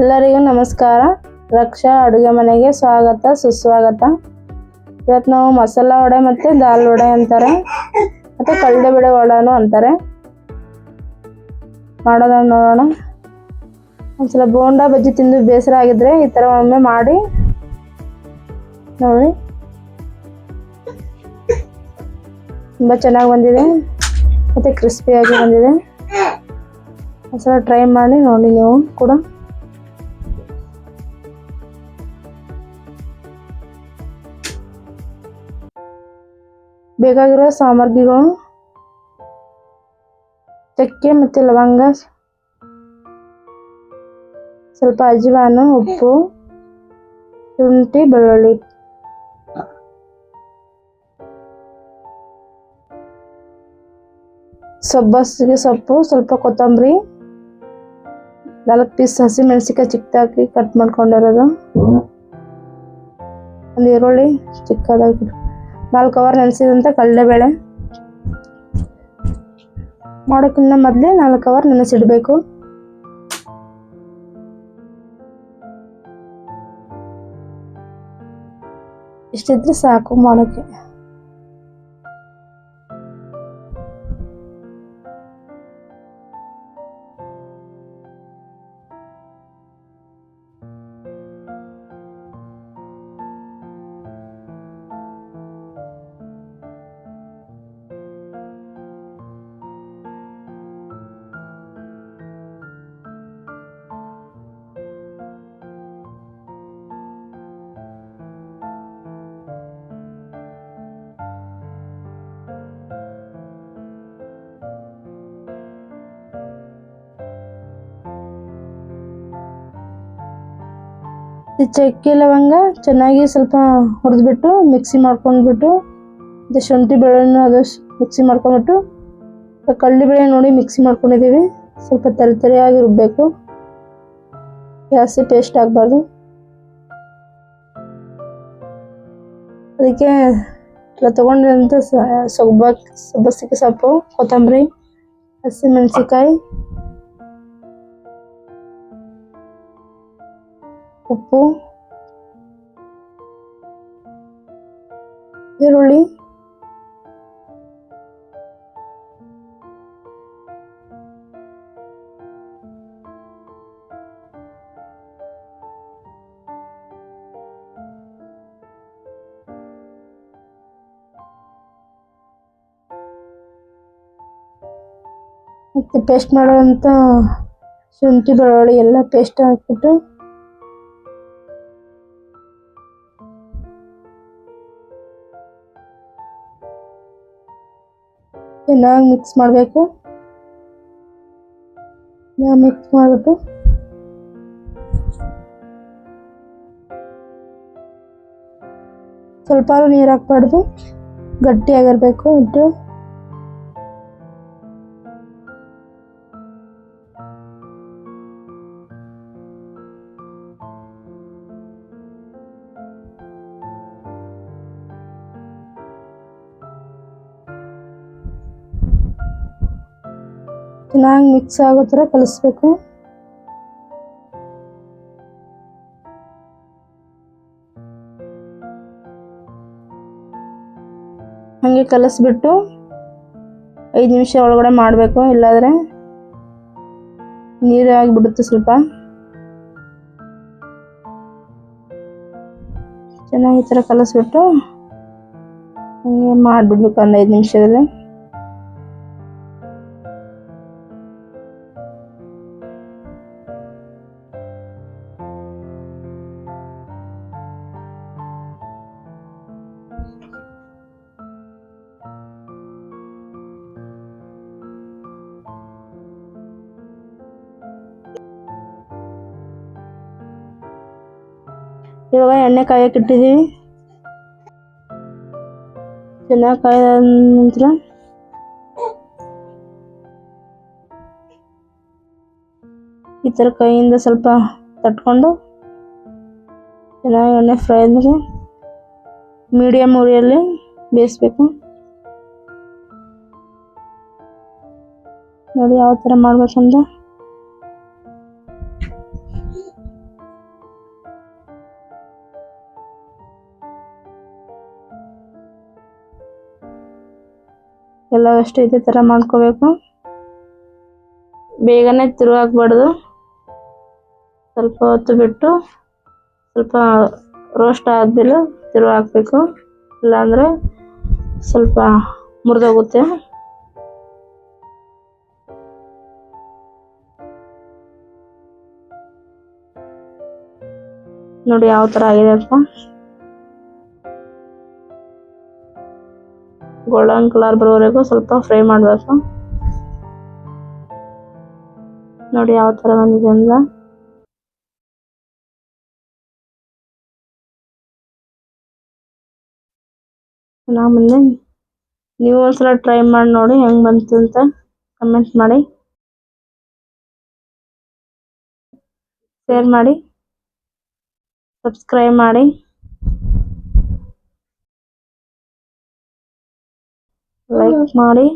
ಎಲ್ಲರಿಗೂ ನಮಸ್ಕಾರ. ರಕ್ಷಾ ಅಡುಗೆ ಮನೆಗೆ ಸ್ವಾಗತ, ಸುಸ್ವಾಗತ. ಇವತ್ತು ನಾವು ಮಸಾಲ ವಡೆ ಮತ್ತು ದಾಲ್ ವಡೆ ಅಂತಾರೆ. ಮತ್ತು ಕಳ್ದೆಬಡೆ ವಡೆನು ಅಂತಾರೆ. ಮಾಡೋದನ್ನು ನೋಡೋಣ. ಒಂದ್ಸಲ ಬೋಂಡಾ ಬಜ್ಜಿ ತಿಂದು ಬೇಸರ ಆಗಿದ್ರೆ ಈ ಥರ ಒಮ್ಮೆ ಮಾಡಿ ನೋಡಿ. ತುಂಬ ಚೆನ್ನಾಗಿ ಬಂದಿದೆ. ಮತ್ತು ಕ್ರಿಸ್ಪಿಯಾಗಿ ಬಂದಿದೆ. ಒಂದ್ಸಲ ಟ್ರೈ ಮಾಡಿ ನೋಡಿ ನೀವು ಕೂಡ. ಬೇಕಾಗಿರೋ ಸಾಮಗ್ರಿಗಳು, ಚಕ್ಕೆ ಮತ್ತು ಲವಂಗ, ಸ್ವಲ್ಪ ಅಜವಾನ ಉಪ್ಪು, ಶುಂಠಿ, ಬೆಳ್ಳುಳ್ಳಿ. ಸಬ್ಬಸಿಗೆ ಸೊಪ್ಪು, ಸ್ವಲ್ಪ ಕೊತ್ತಂಬರಿ, ನಾಲ್ಕು ಪೀಸ್ ಹಸಿ ಮೆಣಸಿಕಾಯಿ ಚಿಕ್ಕದಾಗಿ ಕಟ್ ಮಾಡ್ಕೊಂಡಿರೋದು. ಒಂದು ಈರುಳ್ಳಿ ಚಿಕ್ಕದಾಗಿ ನಾಲ್ಕು ಅವರ್ ನೆನೆಸಿದಂಥ ಕಡಲೆಬೇಳೆ ಮಾಡೋಕ್ಕಿಂತ ಮೊದಲೇ ನಾಲ್ಕು ಅವರ್ ನೆನೆಸಿಡಬೇಕು. ಇಷ್ಟಿದ್ರೆ ಸಾಕು ಮಾಡೋಕ್ಕೆ ಚಕ್ಕೆ ಲವಂಗ ಚೆನ್ನಾಗಿ ಸ್ವಲ್ಪ ಹುರಿದ್ಬಿಟ್ಟು ಮಿಕ್ಸಿ ಮಾಡ್ಕೊಂಡ್ಬಿಟ್ಟು ಮತ್ತು ಶುಂಠಿ ಬೆಳೆಯನ್ನು ಅದು ಮಿಕ್ಸಿ ಮಾಡ್ಕೊಂಡ್ಬಿಟ್ಟು ಕಳ್ಳಿ ಬೆಳೆ ನೋಡಿ ಮಿಕ್ಸಿ ಮಾಡ್ಕೊಂಡಿದ್ದೀವಿ. ಸ್ವಲ್ಪ ತರಿ ತರಿಯಾಗಿ ರುಬ್ಬಬೇಕು ಜಾಸ್ತಿ ಪೇಸ್ಟ್ ಆಗಬಾರ್ದು. ಅದಕ್ಕೆ ಎಲ್ಲ ತೊಗೊಂಡಿರೋಂಥ ಸೊಬ್ಬ ಸೊಬ್ಬಸಿಗೆ ಸೊಪ್ಪು, ಕೊತ್ತಂಬರಿ ಹಸಿಮೆಣಸಿಕಾಯಿ ಉಪ್ಪು ಈರುಳ್ಳಿ ಮತ್ತು ಪೇಸ್ಟ್ ಮಾಡೋವಂಥ ಶುಂಠಿ ಬೆಳ್ಳುಳ್ಳಿ ಎಲ್ಲ ಪೇಸ್ಟ್ ಹಾಕ್ಬಿಟ್ಟು ಚೆನ್ನಾಗಿ ಮಿಕ್ಸ್ ಮಾಡಬೇಕು. ಮಿಕ್ಸ್ ಮಾಡಿಬಿಟ್ಟು. ಸ್ವಲ್ಪ ನೀರು ಹಾಕ್ಬಾರ್ದು. ಗಟ್ಟಿಯಾಗಿರಬೇಕು ಹಿಟ್ಟು ಚೆನ್ನಾಗಿ ಮಿಕ್ಸ್ ಆಗೋ ಥರ ಕಲಿಸ್ಬೇಕು. ಹಾಗೆ ಕಲಿಸ್ಬಿಟ್ಟು ಐದು ನಿಮಿಷ ಒಳಗಡೆ ಮಾಡಬೇಕು. ಇಲ್ಲಾದರೆ ನೀರು ಆಗಿಬಿಡುತ್ತೆ ಸ್ವಲ್ಪ. ಚೆನ್ನಾಗಿ ಈ ಥರ ಕಲಿಸ್ಬಿಟ್ಟು ಹಂಗೆ ಮಾಡಿಬಿಡ್ಬೇಕು ಒಂದು ಐದು ನಿಮಿಷದಲ್ಲಿ. ಇವಾಗ ಎಣ್ಣೆ ಕಾಯಕ್ಕೆ ಇಟ್ಟಿದ್ದೀವಿ. ಚೆನ್ನಾಗಿ ಕಾಯ್ದ ನಂತರ ಈ ಥರ ಕೈಯಿಂದ ಸ್ವಲ್ಪ ತಟ್ಕೊಂಡು ಚೆನ್ನಾಗಿ ಎಣ್ಣೆ ಫ್ರೈ ಆದಮೇಲೆ ಮೀಡಿಯಮ್ ಉರಿಯಲ್ಲಿ ಬೇಯಿಸ್ಬೇಕು. ನೋಡಿ ಯಾವ ಥರ ಮಾಡ್ಬೇಕಂತ. ಎಲ್ಲ ಅಷ್ಟು ಇದೇ ಥರ ಮಾಡ್ಕೋಬೇಕು. ಬೇಗನೆ ತಿರುಗಾಕ್ಬಾರ್ದು ಸ್ವಲ್ಪ ಹೊತ್ತು ಬಿಟ್ಟು ಸ್ವಲ್ಪ ರೋಸ್ಟ್ ಆದ್ಮೇಲೆ ತಿರು ಹಾಕ್ಬೇಕು ಇಲ್ಲಾಂದರೆ ಸ್ವಲ್ಪ ಮುರಿದೋಗುತ್ತೆ. ನೋಡಿ ಯಾವ ಥರ ಆಗಿದೆ ಅಂತ. ಗೋಲ್ಡನ್ ಕಲರ್ ಬರೋವರೆಗೂ ಸ್ವಲ್ಪ ಫ್ರೈ ಮಾಡಬೇಕು. ನೋಡಿ ಯಾವ ಥರ ಬಂದಿದೆ ಅಂತ ನಾ ಮುಂದೆ ನೀವು ಒಂದ್ಸಲ ಟ್ರೈ ಮಾಡಿ ನೋಡಿ ಹೆಂಗ್ ಬಂತು ಅಂತ ಕಮೆಂಟ್ ಮಾಡಿ. ಶೇರ್ ಮಾಡಿ. ಸಬ್ಸ್ಕ್ರೈಬ್ ಮಾಡಿ. ಲೈಕ್ ಮಾಡಿ